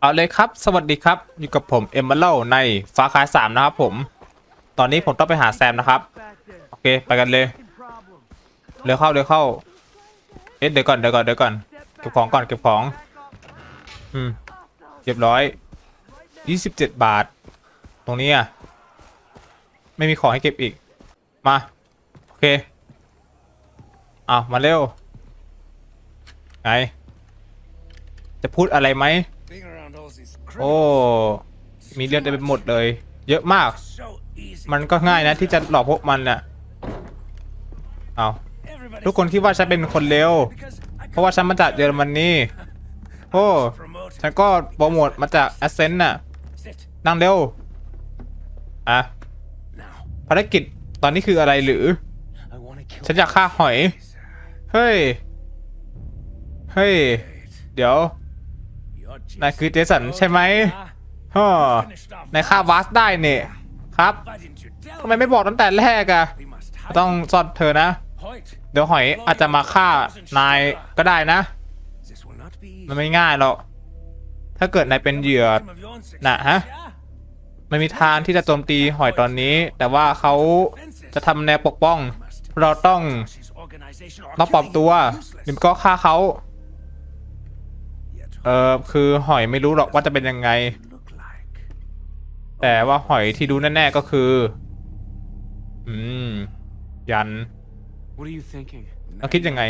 เอาเลยครับ สวัสดีครับ อยู่กับผมเอมเบลในฟ้าคายสามนะครับผม ตอนนี้ผมต้องไปหาแซมนะครับ โอเค ไปกันเลย เร็วเข้า เร็วเข้า เอ๊ะ เดี๋ยวก่อน เดี๋ยวก่อน เดี๋ยวก่อน เก็บของก่อน เก็บของ อืมเรียบร้อย27บาท ตรงนี้อะ ไม่มีของให้เก็บอีก มา โอเคเอามาเร็ว ไง จะพูดอะไรไหม โอ้มีเรื่องเต็มไปหมดเลย เยอะมาก มันก็ง่ายนะที่จะหลอกพวกมันน่ะเอาทุกคนคิดว่าฉันเป็นคนเลวเพราะว่าฉันมาจากเยอรมนนีโอ้ฉันก็โปรโมทมาจากแอสเซนต์น่ะนั่งเร็ว อะ ภารกิจตอนนี้คืออะไรหรือ ฉันอยากฆ่าหอย เฮ้ย เฮ้ย เดี๋ยว นาย just คือเจสันใช่ไหม Ah, ฮ่อ finished off นายฆ่าบาสได้เนี่ยครับ Why didn't you tell ทำไมไม่บอกตั้งแต่แรกอะ We must hide ต้องซ่อนเธอนะ Hoyt, เดี๋ยวหอยอาจจะมาฆ่านายก็ได้นะ this will not be มันไม่ง่ายหรอก ถ้าเกิดนายเป็นเหยื่อ victim of your own success, น่ะฮะ yeah? มันมีทางที่จะโจมตีหอยตอนนี้ แต่ว่าเขาจะทำแนวปกป้อง Must เราต้อง crush his organization or ต้องปลอม killing ตัว him useless. หรือก็ฆ่าเขา Yet เออคือหอยไม่รู้หรอกว่าจะเป็นยังไง แต่ว่าหอยที่รู้แน่ๆก็คือ อืม ยันเราคิดยังไง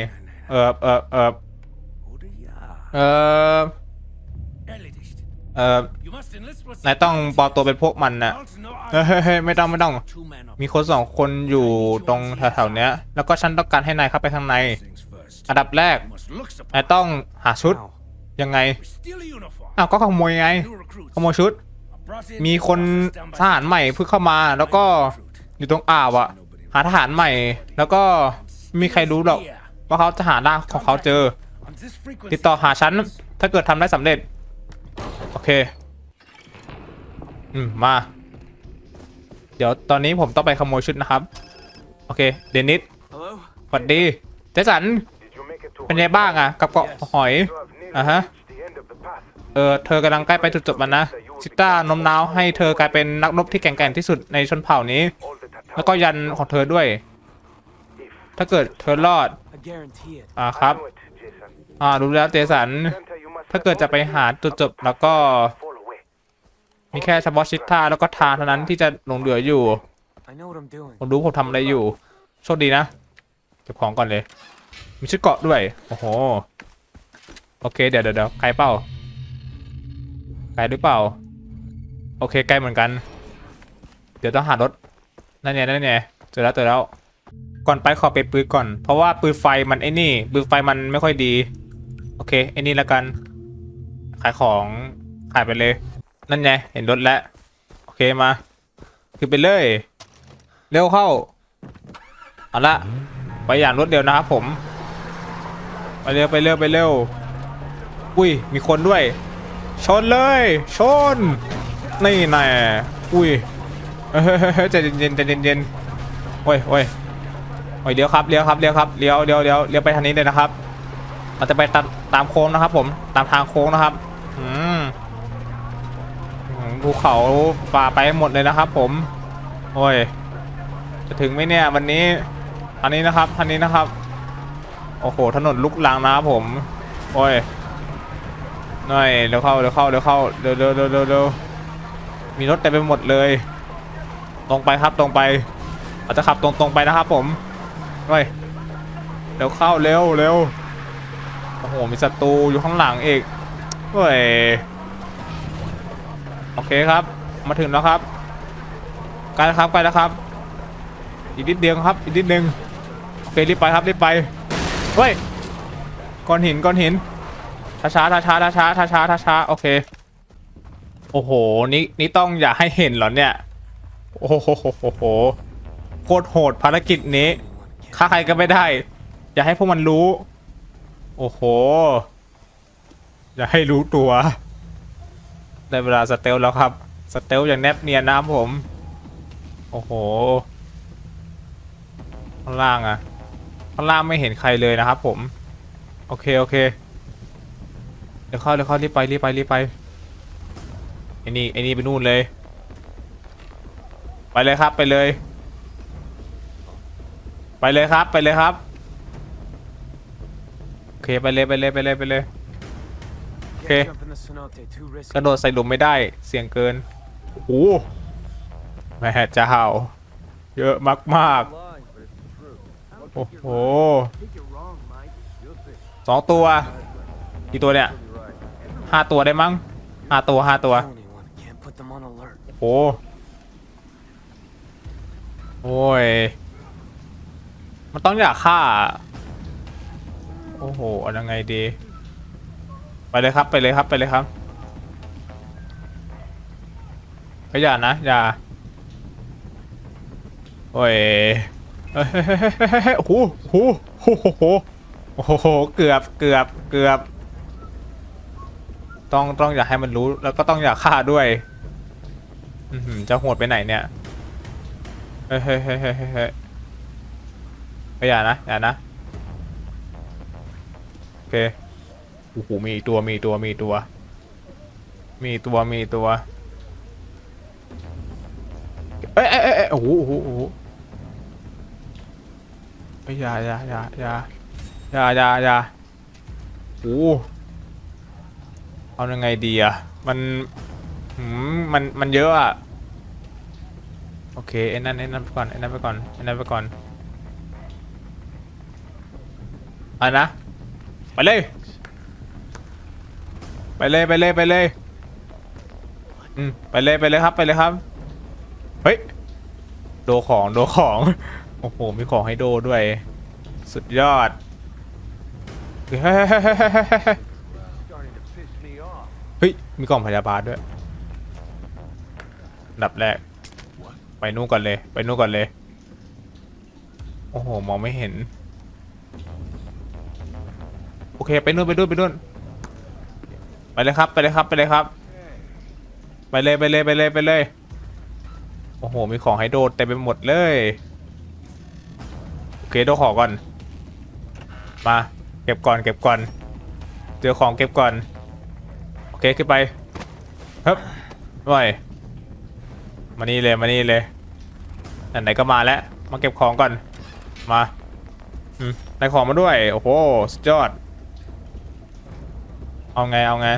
เออเออเออเออเออนายต้องปลอมตัวเป็นพวกมันนะเฮ้ยไม่ต้องไม่ต้อง มีคนสองคนอยู่ตรงแถวๆเนี้ย แล้วก็ฉันต้องการให้นายเข้าไปข้างใน อันดับแรกนายต้องหาชุด ยังไง Steal a uniform. อ้าวก็ขโมยไง New recruits. ขโมยชุด Brought in มีคน officers down by ทหารใหม่เพิ่งเข้ามา แล้วก็อยู่ตรงอ่าวอะหาทหารใหม่ แล้วก็ไม่มีใครรู้หรอกว่าเขาจะหาร่างของเขาเจอ On this frequency. ติดต่อหาฉันถ้าเกิดทำได้สำเร็จ โอเค อืม มา เดี๋ยวตอนนี้ผมต้องไปขโมยชุดนะครับ โอเค เดนิส Hello? สวัสดีเจสันเป็นไงบ้างอะกับเกาะหอย อะฮะ เออ เธอกำลังใกล้ไปจุดจบมันนะชิต้าโน้มน้าวให้เธอกลายเป็นนักรบที่แข็งแกร่งที่สุดในชนเผ่านี้ แล้วก็ยันของเธอด้วย ถ้าเกิดเธอรอด I guarantee it. อ่าครับ อ่า รู้แล้วเจสัน ถ้าเกิดจะไปหาจุดจบแล้วก็ มีแค่เฉพาะชิต้าแล้วก็ทางเท่านั้นที่จะหลงเหลืออยู่ I know what I'm doing. ผมรู้ผมทำอะไรอยู่ โชคดีนะ เก็บของก่อนเลย มีชุดเกราะด้วย โอ้โห โอเคเดี๋ยวเดี๋ยวเดี๋ยวไกลเปล่าไกลหรือเปล่า โอเคไกลเหมือนกัน เดี๋ยวต้องหารถนั่นไงนั่นไงเจอแล้วเจอแล้ว ก่อนไปขอไปปืนก่อน เพราะว่าปืนไฟมันไอ้นี่ปืนไฟมันไม่ค่อยดี โอเคไอ้นี่แล้วกัน ขายของขายไปเลย นั่นไงเห็นรถแล้วโอเคมา คือไปเลย เร็วเข้าเอาละไปอย่างรวดเร็วนะครับผม ไปเร็วไปเร็วไปเร็ว อุ้ย มีคนด้วย ชนเลย ชน นี่แน่อุ้ยเฮ้ยเฮ้ยเฮ้ยใจเย็นใจเย็นโอ้ยโอ้ยโอ้ยเลี้ยวครับ เลี้ยวครับ เลี้ยวครับ เลี้ยวเลี้ยวเลี้ยวเลี้ยวไปทางนี้เลยนะครับ เราจะไปตามตามโค้งนะครับ ผม ตามทางโค้งนะครับ อืมอืมภูเขาป่าไปหมดเลยนะครับ ผม โอ้ย จะถึงไหมเนี่ยวันนี้ อันนี้นะครับอันนี้นะครับ โอ้โห ถนนลุกลังนะครับผม โอ้ย หน่อยเร็วเข้าเร็วเข้าเร็วเข้าเร็วเร็วเร็วเร็วเร็วมีรถเต็มไปหมดเลย ตรงไปครับตรงไปเราจะขับตรงตรงไปนะครับผมเฮ้ยเร็วเข้าเร็วเร็วโอ้โหมีศัตรูอยู่ข้างหลังอีกเฮ้ยโอเคครับ มาถึงแล้วครับใกล้แล้วครับใกล้แล้วครับอีกนิดเดียวครับอีกนิดนึงโอเครีบไปครับรีบไปเฮ้ยก้อนหินก้อนหิน ช้าช้าช้าช้าช้าช้าช้าช้าช้าโอเค โอ้โห นี่นี่ต้องอย่าให้เห็นเหรอเนี่ย โอ้โหโหโคตรโหดภารกิจนี้ฆ่าใครก็ไม่ได้ อย่าให้พวกมันรู้ โอ้โห อย่าให้รู้ตัวได้เวลาสเตลแล้วครับ สเตลอย่างแนบเนียนนะผม โอ้โห ข้างล่างอะข้างล่างไม่เห็นใครเลยนะครับผม โอเค โอเค เดี๋ยวเข้าเดี๋ยวเข้ารีบไปรีบไปรีบไปไอ้นี่ไอ้นี่ไปนู่นเลย ไปเลยครับไปเลย ไปเลยครับไปเลยครับโอเคไปเลยไปเลยไปเลยไปเลย Okay. Can't jump in the cenote, too กระโดดใส่หลุมไม่ได้เสี่ยงเกินโอ้แม่จะเห่าเยอะมากมากๆโอ้โหสองตัวกี่ตัวเนี่ย ห้าตัวได้มั้งห้าตัวห้าตัว โอ้โอ้ย มันต้องอยากฆ่า โอ้โหเอายังไงดี ไปเลยครับ ไปเลยครับ ไปเลยครับไปอย่านะ อย่า โอ้ยเฮ้ยเฮ้เฮ้เฮ้เฮ้โอ้โหโอ้โหโอ้โห เกือบ เกือบ เกือบ ต้องต้องอยากให้มันรู้แล้วก็ต้องอยากฆ่าด้วยอื้อหือจะโหดไปไหนเนี่ยเฮ้ยเฮ้ยเฮ้ยเฮ้ยเฮ้ยเฮ้ยเฮ้ยอย่านะอย่านะโอเคโอ้โหมีตัวมีตัวมีตัว มีตัวมีตัวเอ้ยเอ้ยเอ้ยโอ้โหโอ้โหโอ้โหเฮ้ยอย่าอย่าอย่าอย่าอย่าอย่าอย่าโอ้ เอายังไงดีอะมันหืมมัน มันเยอะอะโอเคไอ้นั่นไอ้นั่นไปก่อนไอ้นั่นไปก่อนไอ้นั่นไปก่อนเอะนะ ไปเลย ไปเลย ไปเลย ไปเลย อืม ไปเลย ไปเลยครับ ไปเลยครับ เฮ้ย โดของ โดของ โอ้โห มีของให้โดด้วย สุดยอดเฮ้ย มีกล่องพยาบาลด้วยดับแรก ไปนู่นก่อนเลย ไปนู่นก่อนเลย โอ้โห มองไม่เห็น โอเค ไปนู่นไปนู่นไปนู่น ไปเลยครับ ไปเลยครับ ไปเลยครับ ไปเลย ไปเลย ไปเลย ไปเลย โอ้โห มีของให้โดดเต็มไปหมดเลย โอเคโดดของก่อน มา เก็บก่อน เก็บก่อน เจอของเก็บก่อน เคขึ้นไปฮึบด้วยมานี่เลยมานี่เลยไหนๆก็มาแล้วมาเก็บของก่อนมาอืมได้ของมาด้วยโอ้โหสุดยอดเอาไงเอาไง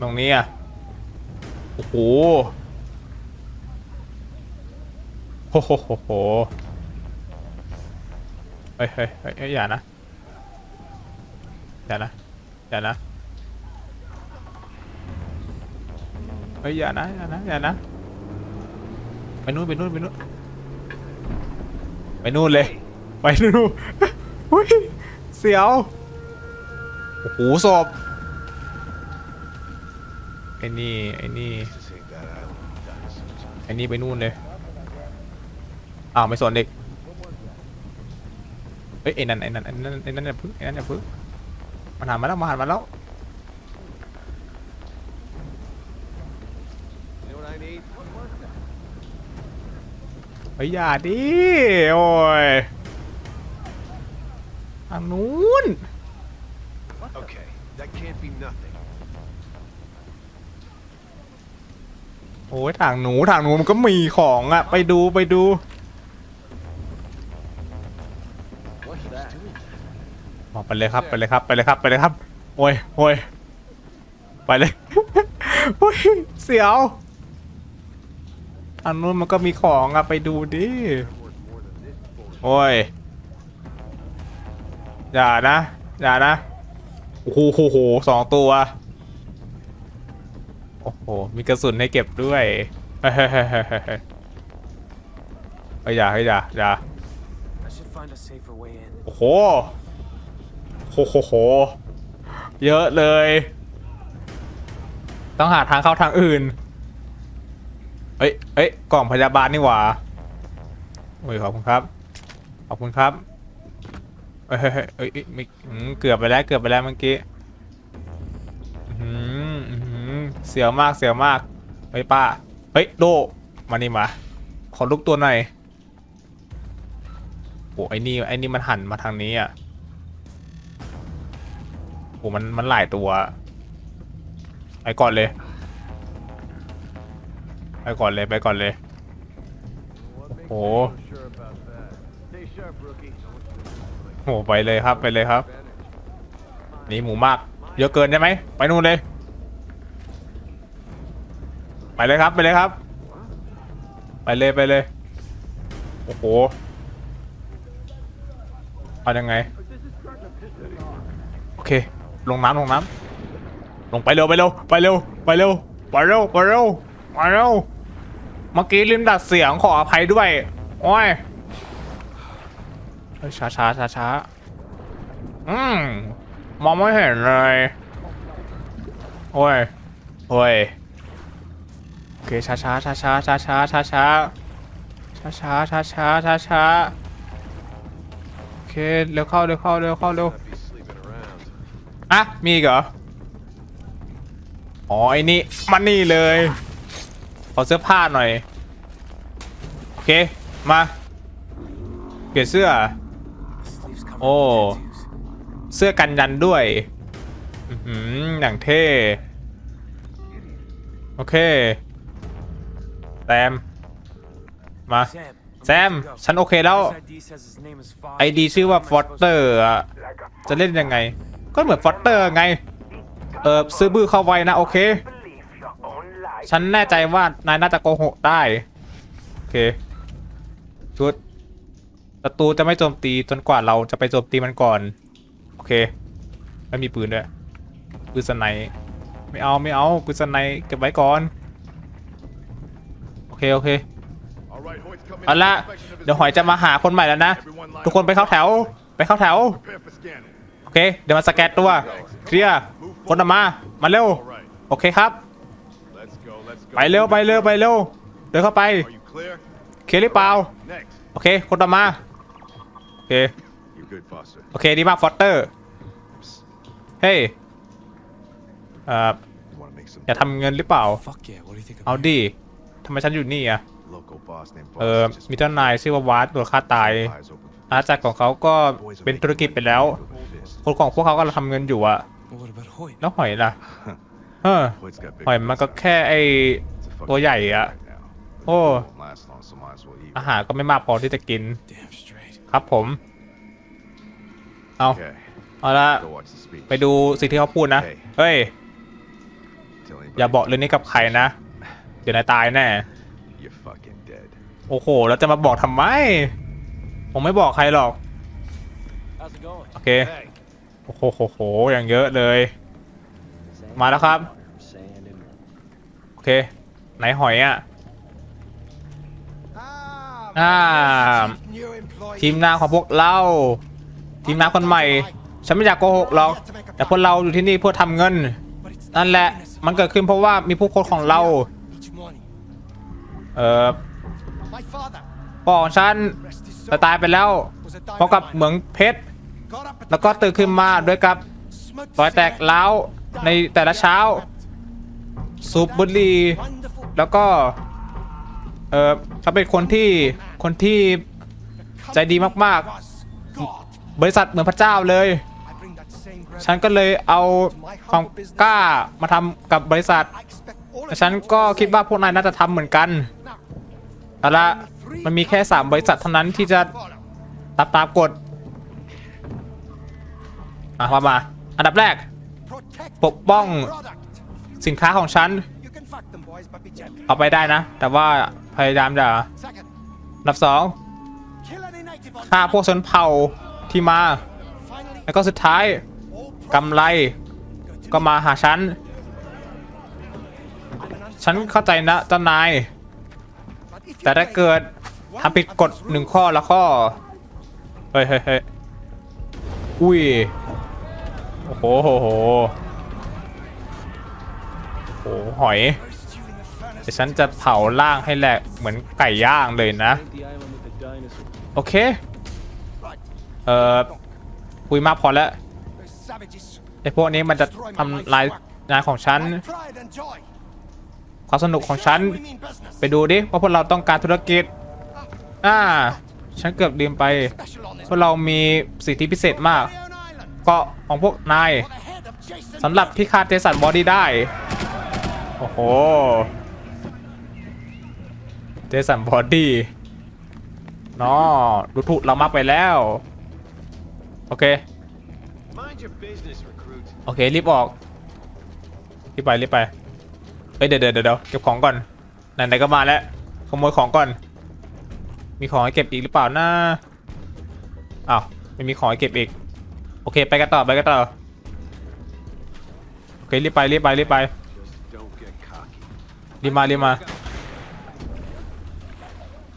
ตรงนี้อะโอ้โหโอ้โหโหโหเฮ้ยเฮ้ยเฮ้ยอย่านะอย่านะอย่านะ เฮ้ยอย่านะอย่านะอย่านะไปนู่นไปนู่นไปนู่นไปนู่นเลย ไปนู่นอุ้ยเสียวโอ้โหศพไอ้นี่ไอ้นี่ไอ้นี่ไปนู่นเลยอ้าวไม่สนเด็กเฮ้ยไอ้นั่นไอ้นั่นไอ้นั่นไอ้นั่นอย่าพึ่งไอ้นั่นอย่าพึ่งมันหันมาแล้วมันหันมาแล้ว ฮ้ยอย่าดิโอ้ยทางนู้น Okay, that can't be nothing. โอ้ยทางหนูทางหนูมันก็มีของอะไปดูไปดู What's that? บอกไปเลยครับไปเลยครับไปเลยครับไปเลยครับ โอ้ยโอ้ยไปเลย โอ้ยเสียว ทางนู้นมันก็มีของอะไปดูดิ โอ้ย อย่านะ อย่านะ โอ้โหโหสองตัว โอ้โห มีกระสุนให้เก็บด้วยเฮ้ยเฮ้ยเฮ้ยเฮ้ยเฮ้ยเฮ้ยเฮ้ยอย่าเฮ้ยอย่าอย่าโอ้โหโหโหโห เยอะเลย ต้องหาทางเข้าทางอื่น เอ้ยเอ้ยกล่องพยาบาลนี่หว่าโอ้ยขอบคุณครับ ขอบคุณครับ เอ้ยเฮ้ยเฮ้ยเอ้ยไม่เกือบไปแล้ว เกือบไปแล้วเมื่อกี้หืมเสียวมาก เสียวมาก เฮ้ยป้า เฮ้ยโด มานี่มา ขอลูกตัวหน่อยโอ้ไอ้นี่ ไอ้นี่มันหันมาทางนี้อะโอ้มัน มันหลายตัว ไปก่อนเลย ไปก่อนเลยไปก่อนเลย What makes Oh. you so sure about that? Stay sharp, rookie. โอ้ไปเลยครับไปเลยครับนี่หมูมาก เยอะเกินใช่ไหมไปนู่นเลย ไปเลยครับไปเลยครับ ไปเลยไปเลย โอ้โหเอายังไง โอเค ลงน้ำลงน้ำลงไปเร็วไปเร็วไปเร็วไปเร็วไปเร็วไปเร็วไปเร็ว เมื่อกี้ลืมดัดเสียงขออภัยด้วย โอ้ยเฮ้ยช้าช้าช้าช้าอืมมองไม่เห็นเลย โอ้ย โอ้ย โอเคช้าช้าช้าช้าช้าช้าช้าช้าช้าช้าช้าช้าช้าช้าโอเค เร็วเข้า เร็วเข้า เร็วเข้า เร็ว อะ มีเหรอ อ๋อไอ้นี่มันนี่เลย ขอเสื้อผ้าหน่อย โอเค มา เปลี่ยนเสื้อ Sleeves covered Oh. in tattoos. เสื้อกันยันด้วยอือหือย่างเท่ โอเคแซม มา แซม ฉันโอเคแล้ว ไอดีชื่อว่าฟอสเตอร์อะจะเล่นยังไง ก็เหมือนฟอสเตอร์ไง เออซื้อบื้อเข้าไว้นะ โอเค ฉันแน่ใจว่านายน่าจะโกหกได้ โอเค ชุดศัตรูจะไม่โจมตีจนกว่าเราจะไปโจมตีมันก่อน โอเค ไม่มีปืนด้วย ปืนสไนไม่เอาไม่เอาปืนสไนเก็บไว้ก่อน โอเค โอเค เอาละเดี๋ยวหอยจะมาหาคนใหม่แล้วนะ ทุกคนไปเข้าแถว ไปเข้าแถว โอเค เดี๋ยวมาสแกนตัว เคลียร์ คนออกมา มาเร็ว โอเคครับ ไปเร็วไปเร็วไปเร็วเดินเข้าไป Are you clear? เคลียร์หรือเปล่า Next. โอเคคนต่อมาโอเค You good, Foster? โอเคดีมากฟอสเตอร์เฮ้ยเอ่อ You want to make some อย่าทำเงินหรือเปล่า Fuck yeah, what do you think เอา about it? ดิทำไมฉันอยู่นี่อะ local boss named เออ Foster just มีเจ้านายชื่อว่าวาร์ดโดนฆ่าตาย eyes open for อาณาจักรของเขาก็เป็นธุรกิจไปแล้ว business. คนของพวกเขาก็ทำเงินอยู่อะ But what about Hoyt? แล้วหอยล่ะ เออ Hoyt's got big หอยมันก็ plans แค่ไอ It's a fucking ตัวใหญ่อะ right now. โอ้ Won't last long, so might as well eat. อาหารก็ไม่มากพอที่จะกิน Damn straight. ครับผม เอา Okay, เอาละ go watch the speech. ไปดูสิ่งที่เขาพูดนะ เฮ้ย Tell anybody อย่าบอกเรื่องนี้กับใครนะ เดี๋ยวนายตายแน่ You're fucking dead. โอ้โห แล้วจะมาบอกทำไม ผมไม่บอกใครหรอก How's it going? โอเค โอ้โหโหโห อย่างเยอะเลย มาแล้วครับ โอเค ไหนหอยอะอ่าทีมงานของพวกเราทีมงานคนใหม่ ฉันไม่อยากโกหกหรอกแต่พวกเราอยู่ที่นี่เพื่อทำเงิน นั่นแหละมันเกิดขึ้นเพราะว่ามีผู้คนของเรา เอ่อพ่อของฉันจะตายไปแล้วเพราะกับเหมืองเพชร แล้วก็ตื่นขึ้นมาด้วยกับรอยแตกร้าว ในแต่ละเช้า สูบบุหรี่แล้วก็ เออเขาเป็นคนที่คนที่ใจดีมากๆ บริษัทเหมือนพระเจ้าเลย ฉันก็เลยเอาความกล้ามาทำกับบริษัท ฉันก็คิดว่าพวกนายน่าจะทำเหมือนกันเอาละมันมีแค่สามบริษัทเท่านั้นที่จะตามตามกฎอะว่ามา อันดับแรก ปกป้องสินค้าของฉัน เอาไปได้นะ แต่ว่าพยายามจะอันดับสองฆ่าพวกชนเผ่าที่มา แล้วก็สุดท้ายกำไรก็มาหาฉัน ฉันเข้าใจนะเจ้านาย แต่ถ้าเกิดทำผิดกฎหนึ่งข้อละข้อ เฮ้ยเฮ้ยเฮ้ยอุ้ยโอ้โหโหโหโอ้โหหอยเดี๋ยวฉันจะเผาล่างให้แหลกเหมือนไก่ย่างเลยนะ โอเค เอ่อคุยมากพอแล้วไอ้พวกนี้มันจะทำลายงานของฉันความสนุกของฉัน ไปดูดิว่าพวกเราต้องการธุรกิจอ่าฉันเกือบลืมไปพวกเรามีสิทธิพิเศษมาก เกาะของพวกนายสำหรับพิฆาตเจสันบอดี้ได้ โอ้โหเจสันบอดี้นอดูถูกเรามากไปแล้ว โอเค โอเค รีบออก รีบไป รีบไปเฮ้ยเดี๋ยวเดี๋ยวเดี๋ยวเก็บของก่อนไหนๆก็มาแล้วขโมยของก่อน มีของให้เก็บอีกหรือเปล่านะอ้าวไม่มีของให้เก็บอีก โอเค ไปกันต่อ ไปกันต่อ โอเค รีบไป รีบไป รีบไป รีบมา รีบมา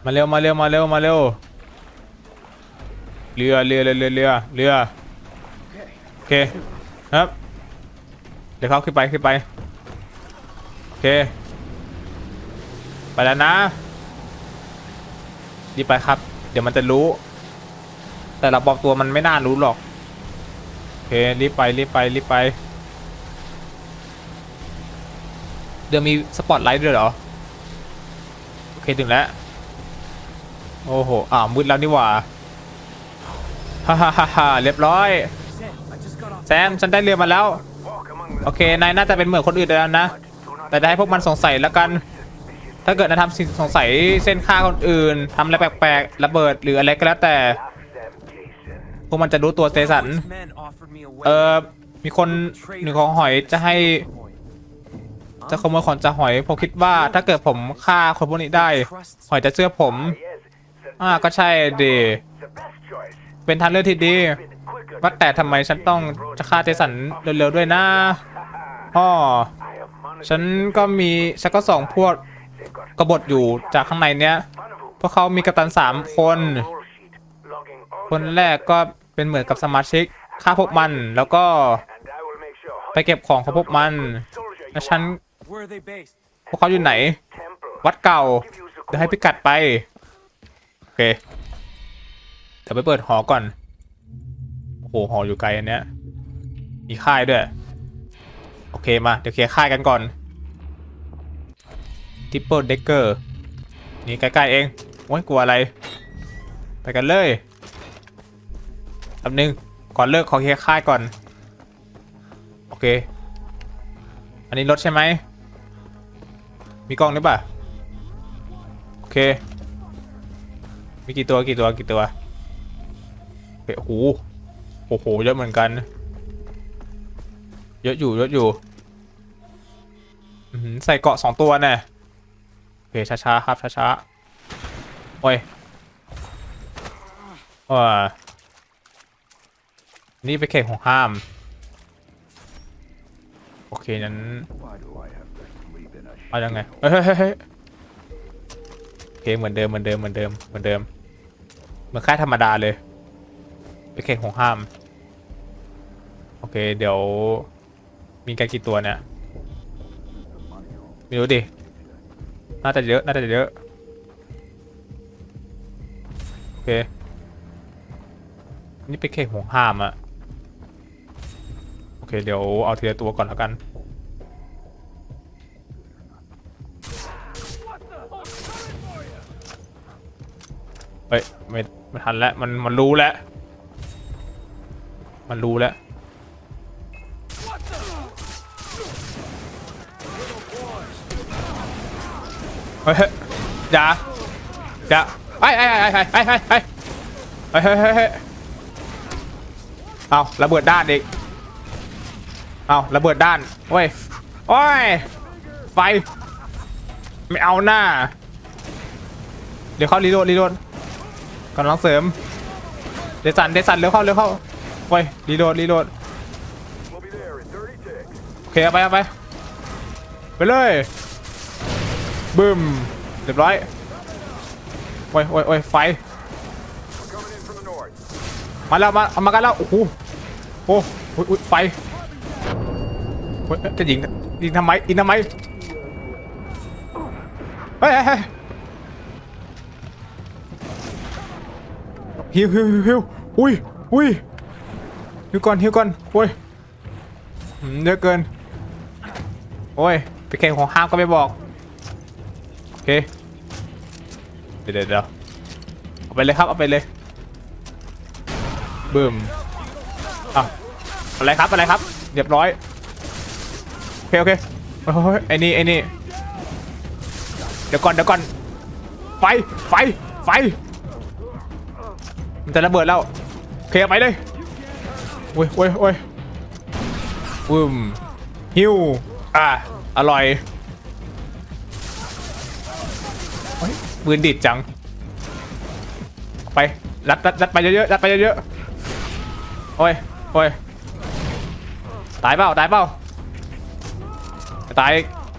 มาเร็ว มาเร็ว มาเร็ว มาเร็ว เรือ เรือ เรือ เรือ เรือ เรือ โอเค ครับ เดี๋ยวเขาขึ้นไป ขึ้นไป โอเค ไปแล้วนะ รีบไปครับ เดี๋ยวมันจะรู้ แต่เราบอกตัวมันไม่น่ารู้หรอก รีบไปรีบไปรีบไป เดี๋ยวมีสปอตไลท์ด้วยเหรอ โอเคถึงแล้ว โอ้โหอ่าวมืดแล้วนี่หว่า ฮ่าฮ่าฮ่าเรียบร้อย แซมฉันได้เรือมาแล้ว โอเคนายน่าจะเป็นเหมือนคนอื่นแล้วนะ แต่จะให้พวกมันสงสัยแล้วกัน ถ้าเกิดนายทำสิ่งสงสัยเส้นฆ่าคนอื่นทำอะไรแปลกๆระเบิดหรืออะไรก็แล้วแต่ วกมันจะรู้ตัวเซสัน เออมีคนหนึ่งของหอยจะให้ จะขโมยของจากหอยผมคิดว่าถ้าเกิดผมฆ่าคนพวกนี้ได้ หอยจะเชื่อผม อ่าก็ใช่ดีเป็นทางเลือกที่ดีว่าแต่ทำไมฉันต้องจะฆ่าเจสันเร็วๆด้วยนะพ่อฉันก็มีฉันก็ส่องพวกกบฏอยู่จากข้างในเนี้ยพวกเขามีกัปตันสามคน คนแรกก็ เป็นเหมือนกับสมาชิกฆ่าพวกมันแล้วก็ไปเก็บของของพวกมันแล้วฉันพวกเขาอยู่ไหน วัดเก่าเดี๋ยวให้พิกัดไป โอเค เดี๋ยวไปเปิดหอก่อน โอ้โหหออยู่ไกลอันเนี้ย มีค่ายด้วย โอเคมา เดี๋ยวเคลียร์ค่ายกันก่อนทิปเปิลเดกเกอร์นี่ใกล้ๆเองโอ้ยกลัวอะไร ไปกันเลย แป๊บนึง ก่อนเลิกขอเคลียร์ค่ายก่อน โอเค อันนี้รถใช่ไหม มีกล้องหรือเปล่า โอเค มีกี่ตัวกี่ตัวกี่ตัวโอเคโอ้โหโอ้โห เยอะเหมือนกัน เยอะอยู่เยอะอยู่ ใส่เกาะสองตัวแน่โอเคช้าๆครับช้าๆโอ้ยว้า นี่ไปนเขตของห้าม โอเคนั้น Why do I have to sleep in a เอายังไงเฮ้ยเฮ้ยเฮ้ยเฮ้ยโอเคเหมือนเดิมเหมือนเดิมเหมือนเดิมเหมือนเดิมเหมือนค่ายธรรมดาเลย ไปเข่งของห้าม โอเคเดี๋ยว มีกันกี่ตัวเนี่ยไม่รู้ดิ น่าจะเยอะ น่าจะเยอะ โอเค นี่ไปเข่งของห้ามอะโอ เคเดี๋ยวเอาทีละตัวก่อนแล้วกัน เฮ้ยไม่ไม่ทันแล้วมันมันรู้แล้ว มันรู้แล้วเฮ้ยอย่าอย่าไอ้ไอ้ไอ้ไอ้ไอ้ไอ้ไอ้ไอ้เฮ้ยเฮ้ยเฮ้ยเอาระเบิดด้านอีก เอาระเบิดด้านเว้ยโอ้ยไฟ ไม่เอาหน้า เดี๋ยวเข้ารีโหลดรีโหลดกำลังเสริม เดซันเดซันเร็วเข้าเร็วเข้าไปรีโหลดรีโหลดโอเคเอาไปเอาไปไปเลยบึ้มเรียบร้อยโอ้ยโอ้ยโอ้ยไฟมาแล้วมาเอามากันแล้วโอ้โหโอ้โหอุ๊ยไฟ จะยิงยิงทำไมยิงทำไมเฮ้ยเฮ้ยฮิวฮิวฮิวฮิวอุ้ยอุ้ยฮิวก่อนฮิวก่อนโอ้ยเยอะเกินโอ้ยไปแข่งของห้ามก็ไม่บอกโอเคเดี๋ยวเดี๋ยวเดี๋ยวเอาไปเลยครับเอาไปเลยบึ้มอะอะไรครับอะไรครับเรียบร้อย เคโอเคโอ้ยไอ้นี่ไอ้นี่เดี๋ยวก่อนเดี๋ยวก่อนไฟไฟไฟมันจะระเบิดแล้วเคลียร์ไปเลยโอ้ยโอ้ยโอ้ยอืมฮิวอะอร่อยเฮ้ยปืนดิดจัง ไปรัดรัดรัดไปเยอะๆรัดไปเยอะๆโอ้ยโอ้ยตายเปล่าตายเปล่า ตาย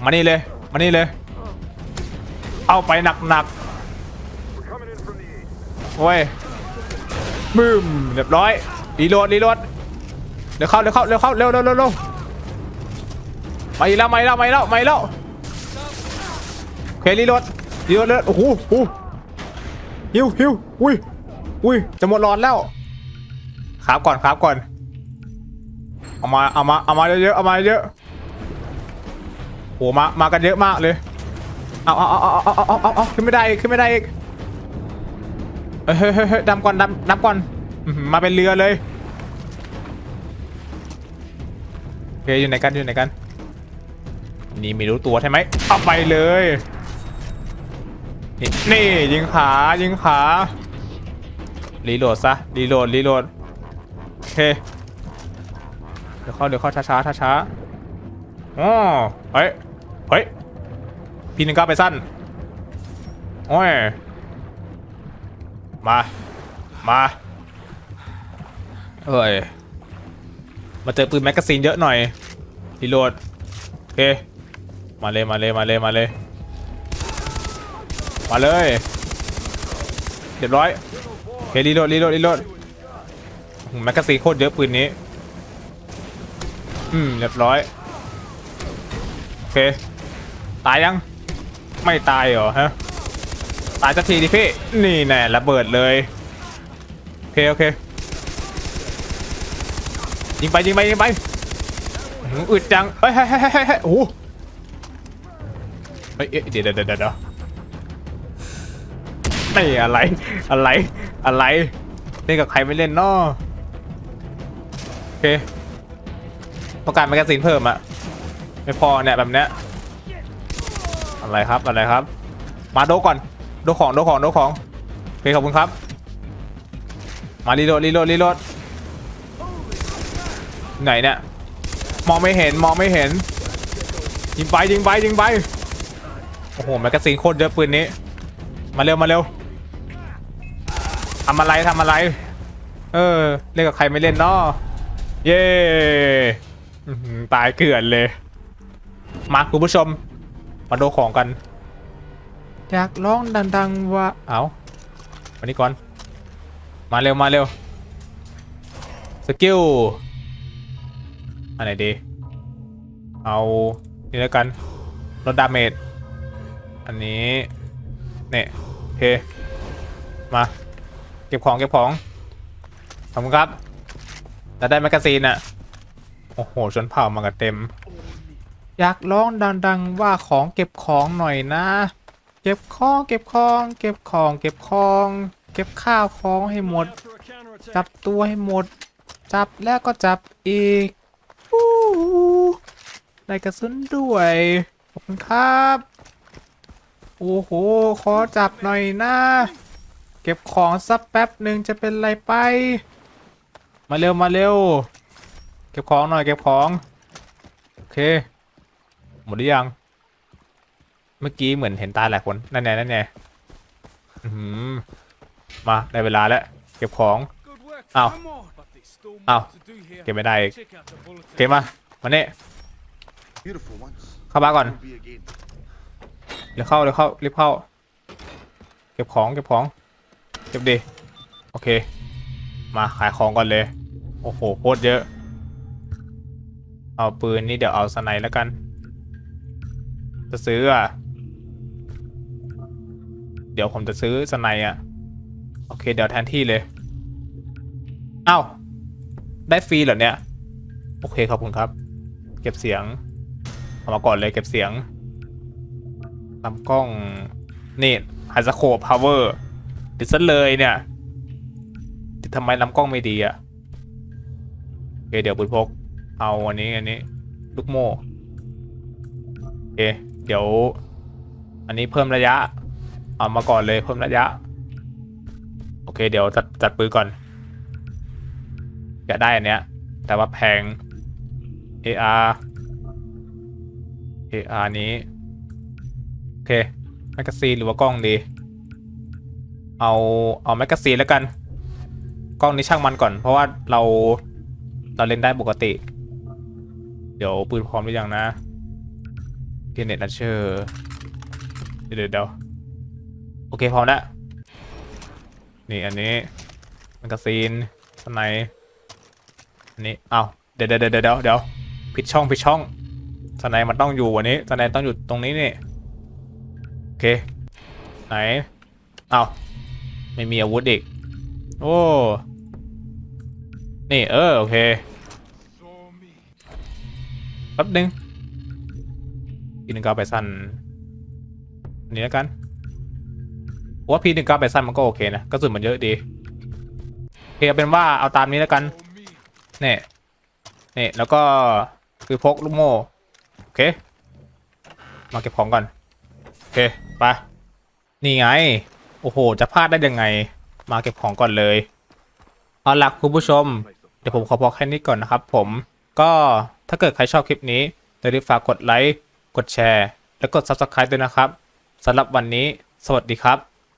มานี่เลยมานี่เลย เอาไปหนักหนักๆโอ้ยบึ้มเรียบร้อยรีโหลดรีโหลดเร็วเข้าเร็วเข้าเร็วเข้าเร็วเร็วเร็วเร็วมาอีกแล้วมาอีกแล้วมาอีกแล้วมาอีกแล้วโอเครีโหลดรีโหลดเลยโอ้โหโอ้โหหิวหิวอุ้ยอุ้ยจะหมดหลอดแล้วครับก่อนครับก่อนเอามาเอามาเอามาเยอะๆเอามาเยอะ โอ้มามากันเยอะมากเลยเอาเอาเอาเอาเอาเอาเอาเอาขึ้นไม่ได้ขึ้นไม่ได้อีกเฮ้ยเฮ้ยเฮ้ยเฮ้ยดำก่อนดำดำก่อนมาเป็นเรือเลยโอเคอยู่ไหนกันอยู่ไหนกัน นี่ไม่รู้ตัวใช่ไหมเอาไปเลยนี่ยิงขายิงขารีโหลดซะรีโหลดรีโหลดโอเคเดี๋ยวเข้าเดี๋ยวเข้าช้าช้าช้าช้าอ๋อเฮ้ย เฮ้ย พี่หนึ่งก้าไปสั้น โอ้ย มา มาเอ้ย มาเจอปืนแมกกาซีนเยอะหน่อยรีโหลดโอเค มาเลย มาเลย มาเลย มาเลย มาเลยเรียบร้อยโอเครีโหลดรีโหลดรีโหลดแมกกาซีนโคตรเยอะปืนนี้ อืม เรียบร้อย โอเค ตายยัง ไม่ตายเหรอฮะ ตายสักทีดิพี่ นี่แน่ระเบิดเลย โอเค โอเค ยิงไปยิงไปยิงไปอึดจัง เฮ้ยเฮ้ยเฮ้ยเฮ้ยโอ้เฮ้ยเดี๋ยวเดี๋ยวเดี๋ยวเดี๋ยวนี่อะไร อะไร อะไรเล่นกับใครไม่เล่นเนาะโอเค ต้องการแมกกาซีนเพิ่มอะไม่พอเนี่ยแบบเนี้ย อะไรครับอะไรครับ มาโดก่อน โดของโดของโดของโอเคขอบคุณครับ มารีโหลดรีโหลดรีโหลดไหนเนี่ยมองไม่เห็นมองไม่เห็น ยิงไปยิงไปยิงไปโอ้โหแมกกาซีนโคตรเยอะปืนนี้ มาเร็วมาเร็วทำอะไรทำอะไร เออ เล่นกับใครไม่เล่นเนาะเย้ตายเกลื่อนเลย มาคุณผู้ชม มาดูของกันอยากร้องดังๆว่าเอาวันนี้ก่อน มาเร็วมาเร็วสกิลอันไหนดี เอานี่แล้วกันลดดาเมจอันนี้เนี่ยโอเคมา เก็บของเก็บของขอบคุณครับแล้วได้แมกกาซีนอะโอ้โหชนเผ่ามากันเต็ม อยากร้องดังๆว่าของเก็บของหน่อยนะ เก็บของเก็บของเก็บของเก็บของเก็บข้าวของให้หมด จับตัวให้หมด จับแล้วก็จับอีกอู้ได้กระสุนด้วยขอบคุณครับโอ้โหขอจับหน่อยนะเก็บของสักแป๊บหนึ่งจะเป็นไรไป มาเร็วมาเร็ว เก็บของหน่อยเก็บของ โอเค หมดหรือยัง เมื่อกี้เหมือนเห็นตาหลายคน นั่นไงนั่นไงมาได้เวลาแล้ว เก็บของ Ow. Ow. Ow. Ow. เก็บไม่ได้อีกโอเคมามาเนี่ยเข้าบ้านก่อนเดี๋ยวเข้าเดี๋ยวเข้ารีบเข้า เก็บของเก็บของเก็บดีโอเค มาขายของก่อนเลย โอ้โหโคตรเยอะ เอาปืนนี่เดี๋ยวเอาสไนด์แล้วกัน จะซื้ออะ เดี๋ยวผมจะซื้อสไนอะ โอเค เดี๋ยวแทนที่เลยเอ้าได้ฟรีเหรอเนี่ย โอเคขอบคุณครับ เก็บเสียงเอามาก่อนเลยเก็บเสียงลำกล้อง นี่ไฮสโคปพาวเวอร์ติดซะเลยเนี่ย ติดทำไมลำกล้องไม่ดีอะ่ะโอเคเดี๋ยวปืนพก เอาอันนี้อันนี้ ลูกโม่โอเค เดี๋ยว อันนี้เพิ่มระยะ เอามาก่อนเลยเพิ่มระยะ โอเค เดี๋ยวจัดจัดปืนก่อนอยากได้อันเนี้ย แต่ว่าแพง AR AR นี้ โอเคแมกกาซีนหรือว่ากล้องดี เอาเอาแมกกาซีนแล้วกัน กล้องนี้ช่างมันก่อน เพราะว่าเราเราเล่นได้ปกติ เดี๋ยวปืนพร้อมหรือยังนะ เกเนตนัชเชอร์เดี๋ยวเดี๋ยวเดี๋ยวโอเคพร้อมแล้วนี่อันนี้แมกกาซีนสไนป์อันนี้เอาเดี๋ยวเดี๋ยวเดี๋ยวเดี๋ยวเดี๋ยวผิดช่องผิดช่องสไนป์มันต้องอยู่อันนี้สไนป์ต้องอยู่ตรงนี้นี่โอเคไหนเอาไม่มีอาวุธอีกโอ้นี่เออโอเคแป๊บนึง พีหนึ่งเก้าไปสั้นอันนี้แล้วกันว่าพีหนึ่งเก้าไปสั้นมันก็โอเคนะกระสุนมันเยอะดีโอเคเอาเป็นว่าเอาตามนี้แล้วกันเนี่ยนี่แล้วก็คือพกลูกโม่โอเค มาเก็บของก่อน โอเคไปนี่ไง โอ้โห จะพลาดได้ยังไง มาเก็บของก่อนเลย เอาล่ะคุณผู้ชม เดี๋ยวผมขอบอกแค่นี้ก่อนนะครับผม ก็ถ้าเกิดใครชอบคลิปนี้อย่าลืมฝากกดไลค์ กดแชร์ และกด Subscribe ด้วยนะครับสำหรับวันนี้ สวัสดีครับ